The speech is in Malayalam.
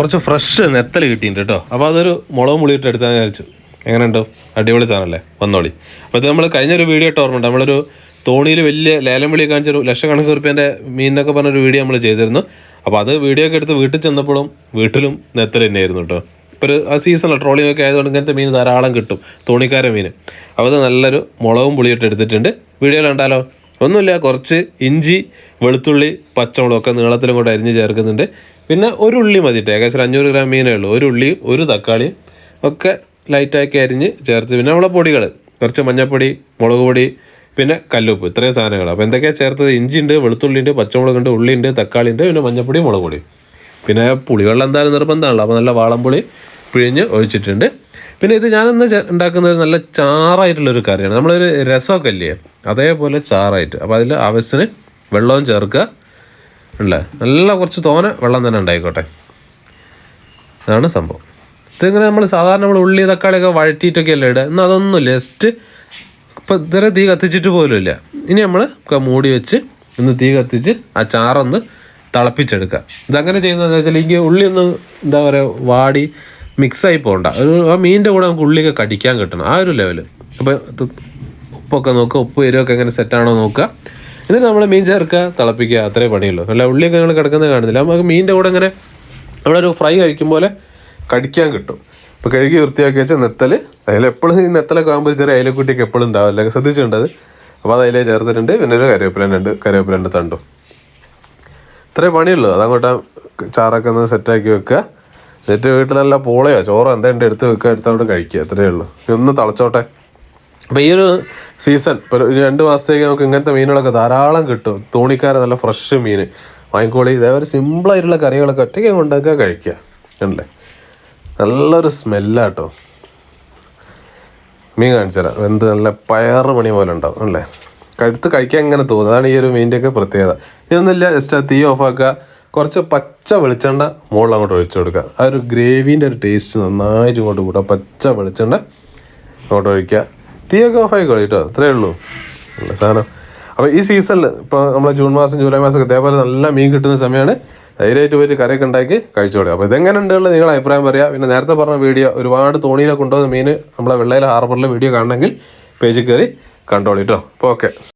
കുറച്ച് ഫ്രഷ് നെത്തൽ കിട്ടിയിട്ടുണ്ട് കേട്ടോ അപ്പോൾ അതൊരു മുളക് മുളിയിട്ട് എടുത്താൽ വിചാരിച്ചു. എങ്ങനെയുണ്ട്? അടിപൊളി സാധനമല്ലേ? വന്നോളി. അപ്പോൾ ഇത് നമ്മൾ കഴിഞ്ഞൊരു വീഡിയോ ഇട്ട് ഓർമ്മയുണ്ട്. നമ്മളൊരു തോണിയിൽ വലിയ ലേലം വിളി കാണിച്ചൊരു ലക്ഷക്കണക്കിന് റുപ്പ്യന്റെ മീൻ എന്നൊക്കെ പറഞ്ഞൊരു വീഡിയോ നമ്മൾ ചെയ്തിരുന്നു. അപ്പോൾ അത് വീഡിയോ ഒക്കെ എടുത്ത് വീട്ടിൽ ചെന്നപ്പോഴും വീട്ടിലും നെത്തൽ തന്നെയായിരുന്നു കേട്ടോ ഇപ്പോൾ ആ സീസണിൽ ട്രോളിംഗ് ഒക്കെ ആയതുകൊണ്ട് ഇങ്ങനത്തെ മീൻ ധാരാളം കിട്ടും. തോണിക്കാരൻ മീൻ. അപ്പോൾ അത് നല്ലൊരു മുളകും പുളിയിട്ട് എടുത്തിട്ടുണ്ട്. വീഡിയോയിൽ കണ്ടാലോ? ഒന്നുമില്ല കുറച്ച് ഇഞ്ചി വെളുത്തുള്ളി പച്ചമുളകൊക്കെ നീളത്തിലും കൂടെ അരിഞ്ഞ് ചേർക്കുന്നുണ്ട്. പിന്നെ ഒരു ഉള്ളി മതിയിട്ട് ഏകദേശം അഞ്ഞൂറ് ഗ്രാം മീനേ ഉള്ളൂ. ഒരു ഉള്ളിയും ഒരു തക്കാളിയും ഒക്കെ ലൈറ്റാക്കി അരിഞ്ഞ് ചേർത്ത് പിന്നെ നമ്മളെ പൊടികൾ കുറച്ച് മഞ്ഞൾപ്പൊടി മുളക് പൊടി പിന്നെ കല്ലുപ്പ്. ഇത്രയും സാധനങ്ങൾ അപ്പോൾ എന്തൊക്കെയാണ് ചേർത്തത്? ഇഞ്ചി ഉണ്ട് വെളുത്തുള്ളി ഉണ്ട് പച്ചമുളക് ഉണ്ട് ഉള്ളി ഉണ്ട് തക്കാളി ഉണ്ട് പിന്നെ മഞ്ഞൾപ്പൊടി മുളക് പൊടി. പിന്നെ പുളിവെള്ളം എന്തായാലും നിർബന്ധമാണല്ലോ. അപ്പോൾ നല്ല വാളംപുളി പിഴിഞ്ഞ് ഒഴിച്ചിട്ടുണ്ട്. പിന്നെ ഇത് ഞാനിന്ന് ഉണ്ടാക്കുന്ന ഒരു നല്ല ചാറായിട്ടുള്ളൊരു കറിയാണ്. നമ്മളൊരു രസമൊക്കെ ഇല്ലേ? അതേപോലെ ചാറായിട്ട്. അപ്പോൾ അതിൽ ആവശ്യത്തിന് വെള്ളവും ചേർക്കുക. അല്ലേ നല്ല കുറച്ച് തോന വെള്ളം തന്നെ ഉണ്ടായിക്കോട്ടെ. അതാണ് സംഭവം. ഇതിങ്ങനെ നമ്മൾ സാധാരണ നമ്മൾ ഉള്ളി തക്കാളിയൊക്കെ വഴറ്റിയിട്ടൊക്കെ അല്ലേ ഇടുക? എന്നാൽ അതൊന്നുമില്ല. ജസ്റ്റ് ഇപ്പം ഇതുവരെ തീ കത്തിച്ചിട്ട് പോലും ഇല്ല. ഇനി നമ്മൾ മൂടി വെച്ച് ഒന്ന് തീ കത്തിച്ച് ആ ചാറൊന്ന് തിളപ്പിച്ചെടുക്കുക. ഇതങ്ങനെ ചെയ്യുന്നതെന്ന് വെച്ചാൽ ഈ ഉള്ളി ഒന്ന് എന്താ പറയുക വാടി മിക്സായി പോകണ്ട ഒരു ആ മീനിന്റെ കൂടെ നമുക്ക് ഉള്ളിയൊക്കെ കടിക്കാൻ കിട്ടണം. ആ ഒരു ലെവൽ അപ്പോൾ ഉപ്പൊക്കെ നോക്കുക. ഉപ്പ് എരിവൊക്കെ എങ്ങനെ സെറ്റാണോ നോക്കുക. എന്നിട്ട് നമ്മൾ മീൻ ചേർക്കുക തിളപ്പിക്കുക അത്രേ പണിയുള്ളൂ. അല്ല ഉള്ളിയൊക്കെ ഞങ്ങൾ കിടക്കുന്നത് കാണുന്നില്ല. നമുക്ക് മീനിന്റെ കൂടെ ഇങ്ങനെ നമ്മളൊരു ഫ്രൈ കഴിക്കും പോലെ കടിക്കാൻ കിട്ടും. ഇപ്പോൾ കഴുകി വൃത്തിയാക്കി വെച്ച നെത്തൽ അതിലെപ്പോഴും ഈ നെത്തലൊക്കെ ആകുമ്പോൾ ചെറിയ അയലക്കുട്ടിയൊക്കെ എപ്പോഴും ഉണ്ടാവില്ല ശ്രദ്ധിച്ചിട്ടുണ്ട് അപ്പോൾ അത് അതിലേ ചേർത്തിട്ടുണ്ട്. പിന്നെ ഒരു കറിവേപ്പിലുണ്ട് കറിവേപ്പിലുണ്ട് തണ്ടും. ഇത്രേ പണിയുള്ളൂ. അതങ്ങോട്ട് ചാറൊക്കെ ഒന്ന് സെറ്റാക്കി വെക്കുക. എന്നിട്ട് വീട്ടിലല്ല പോളയോ? ചോറോ എന്തെങ്കിലും എടുത്ത് വെക്കുക എടുത്തോണ്ട് കഴിക്കുക. അത്രേ ഉള്ളൂ. ഒന്ന് തിളച്ചോട്ടെ? അപ്പോൾ ഈ ഒരു സീസൺ ഇപ്പോൾ രണ്ട് മാസത്തേക്ക് നമുക്ക് ഇങ്ങനത്തെ മീനുകളൊക്കെ ധാരാളം കിട്ടും. തോണിക്കാര നല്ല ഫ്രഷ് മീൻ. വാങ്ങിക്കോളി. ഇതേപോലെ സിമ്പിളായിട്ടുള്ള കറികളൊക്കെ ഒറ്റയ്ക്ക് ഉണ്ടാക്കുക കഴിക്കുക. ഉണ്ടല്ലേ നല്ലൊരു സ്മെല്ലാട്ടോ മീൻ കാണിച്ചു തരാം. എന്ത് നല്ല പയറ് മണി പോലെ ഉണ്ടാവും. അല്ലേ കഴുത്ത് കഴിക്കാൻ ഇങ്ങനെ തോന്നും. അതാണ് ഈ ഒരു മീനിന്റെയൊക്കെ പ്രത്യേകത. ഇതൊന്നുമില്ല ജസ്റ്റ് ആ തീ ഓഫാക്കുക കുറച്ച് പച്ച വെളിച്ചെണ്ണ മുകളിൽ അങ്ങോട്ട് ഒഴിച്ചു കൊടുക്കുക. ആ ഒരു ഗ്രേവീന്റെ ഒരു ടേസ്റ്റ് നന്നായിട്ട് ഇങ്ങോട്ട് കൂട്ടുക പച്ച വെളിച്ചെണ്ണ അങ്ങോട്ട് ഒഴിക്കുക. തീയൊക്കെ കളി കേട്ടോ. അത്രേ ഉള്ളൂ. നല്ല സാധനം. അപ്പോൾ ഈ സീസണിൽ ഇപ്പോൾ നമ്മളെ ജൂൺ മാസം ജൂലൈ മാസം ഇതേപോലെ നല്ല മീൻ കിട്ടുന്ന സമയമാണ്. ധൈര്യമായിട്ട് പോയിട്ട് കറിയൊക്കെ ഉണ്ടാക്കി കഴിച്ചോടുക അപ്പോൾ ഇതെങ്ങനെ ഉണ്ടെന്നുള്ള നിങ്ങളെ അഭിപ്രായം പറയുക പിന്നെ നേരത്തെ പറഞ്ഞ വീഡിയോ ഒരുപാട് തോണിയിലൊക്കെ കൊണ്ടുവന്ന മീൻ നമ്മളെ വെള്ളയിലെ ഹാർബറിലെ വീഡിയോ കാണണമെങ്കിൽ പേജിൽ കയറി കണ്ടോളി കേട്ടോ അപ്പോൾ ഓക്കെ